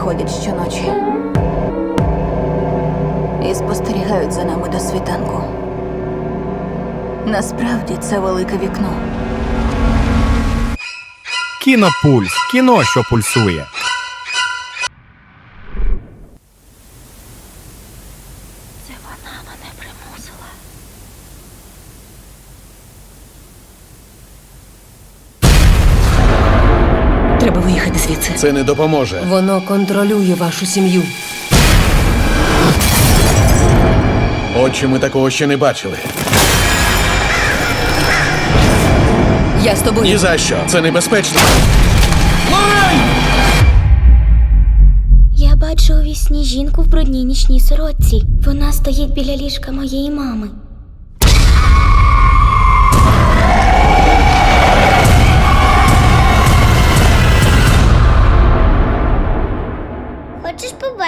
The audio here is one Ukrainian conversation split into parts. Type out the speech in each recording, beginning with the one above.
приходять щоночі і спостерігають за нами до світанку. Насправді це велике вікно. Кінопульс. Кіно, що пульсує. Це вона мене примусила. Треба виїхати звідси. Це не допоможе. Воно контролює вашу сім'ю. Очі ми такого ще не бачили. Я з тобою. Ні за що. Це небезпечно. Я бачу у вісні жінку в брудній нічній сорочці. Вона стоїть біля ліжка моєї мами.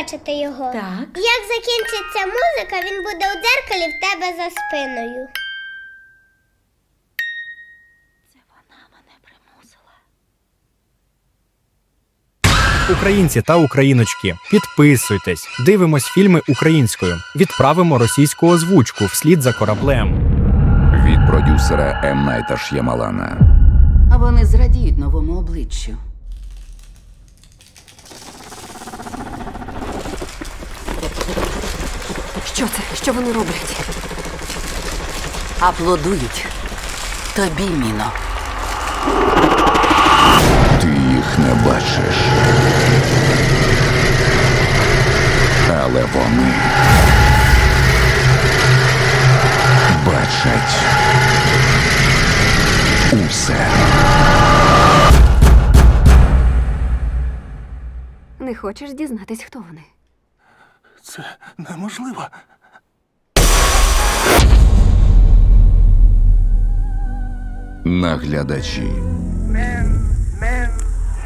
Побачити його? Так. Як закінчиться музика, він буде у дзеркалі в тебе за спиною. Це вона мене примусила. Українці та україночки, підписуйтесь, дивимось фільми українською, відправимо російську озвучку вслід за кораблем. від продюсера М. Найта Ш'ямалана. А вони зрадіють новому обличчю. Що це? Що вони роблять? Аплодують. Тобі, Міно. Ти їх не бачиш. Але вони бачать усе. Не хочеш дізнатись, хто вони? Це неможливо. Наглядачі. Men, men,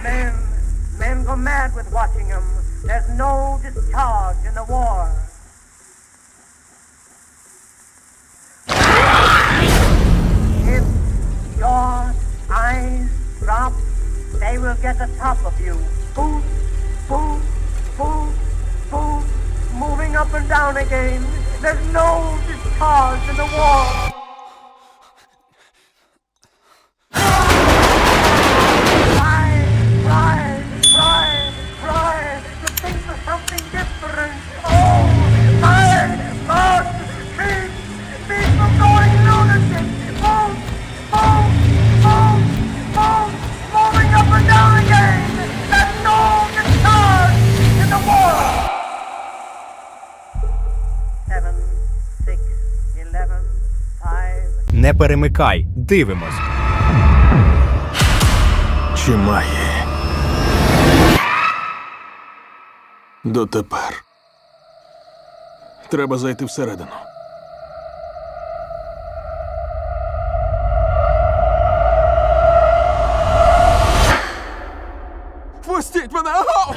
men, men go mad with watching them. There's no discharge in the war. If your eyes drop, they will get the top of down again. There's no discharge in the war. Не перемикай, дивимось. Чи? Дотепер. Треба зайти всередину. Пустіть мене! Аго!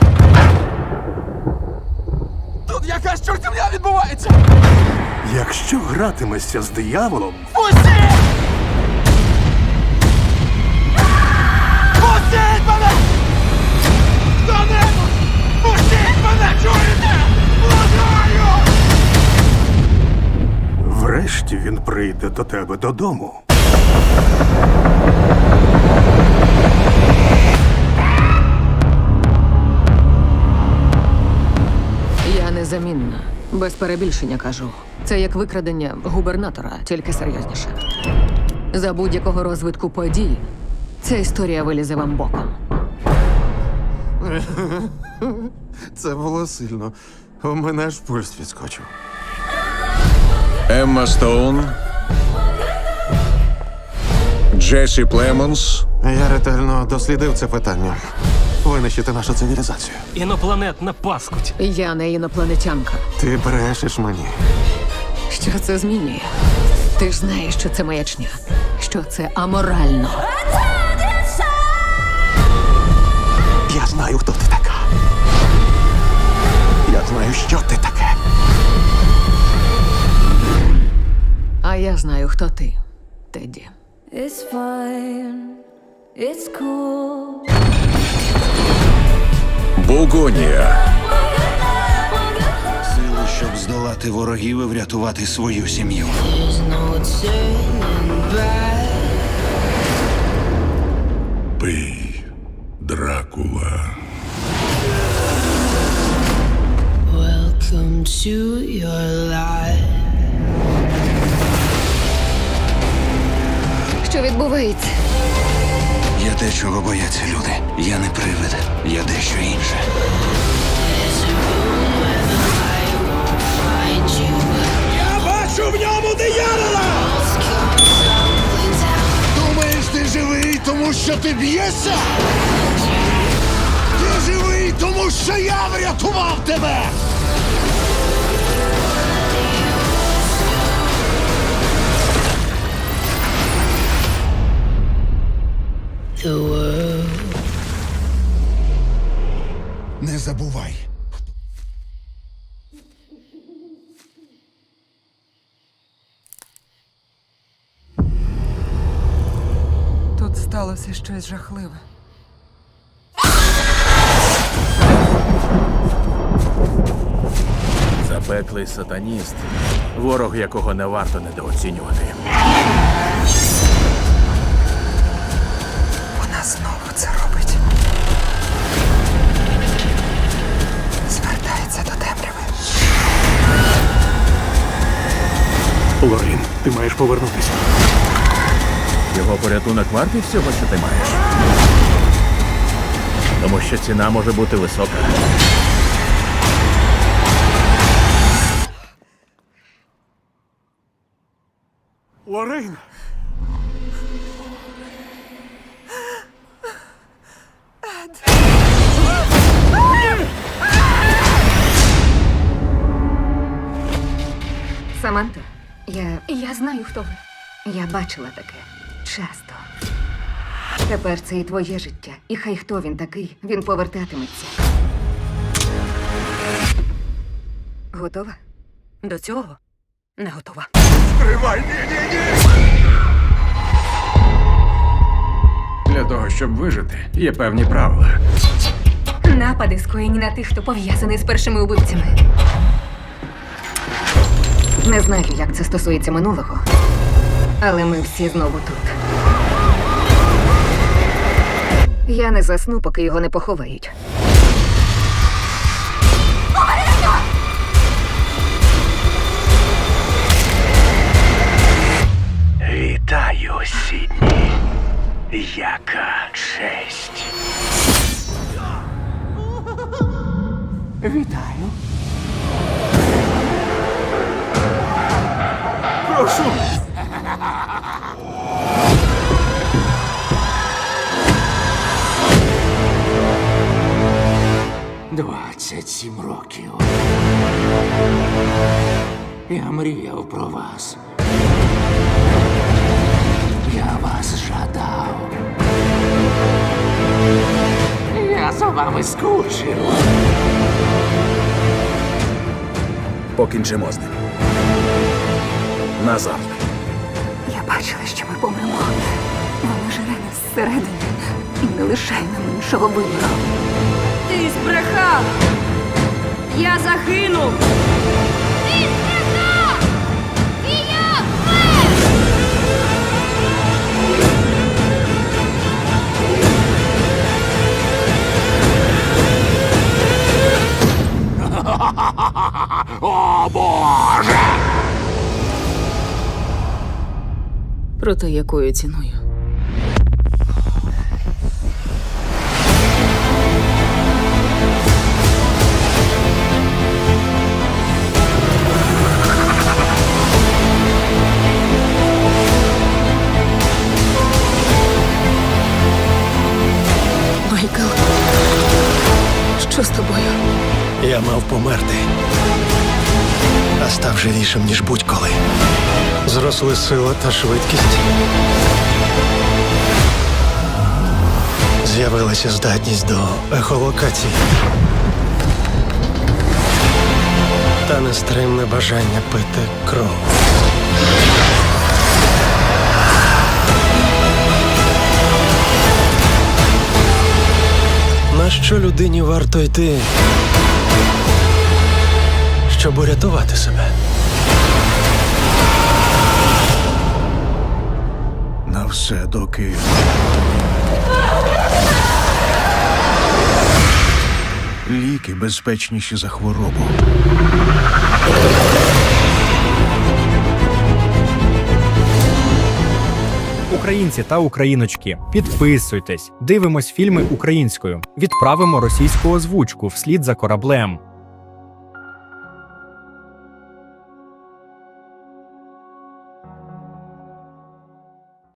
Тут якась чортівня відбувається! Якщо гратимешся з дияволом, Пусти! Пустіть мене! Хто-небудь! Пустіть мене, чуєте? Благаю! врешті він прийде до тебе додому. Без перебільшення кажу. Це як викрадення губернатора, тільки серйозніше. За будь-якого розвитку подій ця історія вилізе вам боком. Це було сильно. У мене аж пульс відскочив. Емма Стоун. Джесі Племонс. Я ретельно дослідив це питання. Винищити нашу цивілізацію. Інопланетна паскуть. Я не інопланетянка. Ти брешеш мені. Що це змінює? Ти ж знаєш, що це маячня, що це аморально. Я знаю, хто ти така. Я знаю, що ти таке. А я знаю, хто ти, Теді. It's fine. It's cool. Бук Аугонія. Сили, щоб здолати ворогів і врятувати свою сім'ю. Пий, Дракула. Welcome to your life. Що відбувається? Я те, чого бояться люди. Я не привид, я дещо інше. Я бачу в ньому диявола! Думаєш, ти живий, тому що ти б'єшся? Ти живий, тому що я врятував тебе! The world. Не забувай. Тут сталося щось жахливе. Запеклий сатаніст, ворог якого не варто недооцінювати. Лорін, ти маєш повернутися. Його порятунок вартий всього, що ти маєш. Тому що ціна може бути висока. Лорін! Саманта, я. Я знаю, хто ви. Я бачила таке часто. Тепер це і твоє життя. І хай хто він такий, він повертатиметься. Готова? До цього не готова. Тривай, ні, ні, ні! Для того, щоб вижити, є певні правила. Напади скоєні на тих, хто пов'язаний з першими убивцями. Не знаю, як це стосується минулого, але ми всі знову тут. Я не засну, поки його не поховають. Вітаю, Сідні. Яка честь. Вітаю. Прошу! Двадцять сім років. Я мріяв про вас. Я вас жадав. Я за вами скучив. Покінчимо з ним. Назавжди. Я бачила, що ми помремо. Вона жере нас зсередини і не лишає нам іншого вибору. Ти збрехав! Я загинув! Проте якою ціною? Майкл, що з тобою? Я мав померти. А став живішим, ніж будь-коли. Зросли сила та швидкість. З'явилася здатність до ехолокації. Та нестримне бажання пити кров. На що людині варто йти, щоб урятувати себе? Все доки. Ліки безпечніші за хворобу. Українці та україночки, підписуйтесь, дивимось фільми українською, відправимо російську озвучку вслід за кораблем.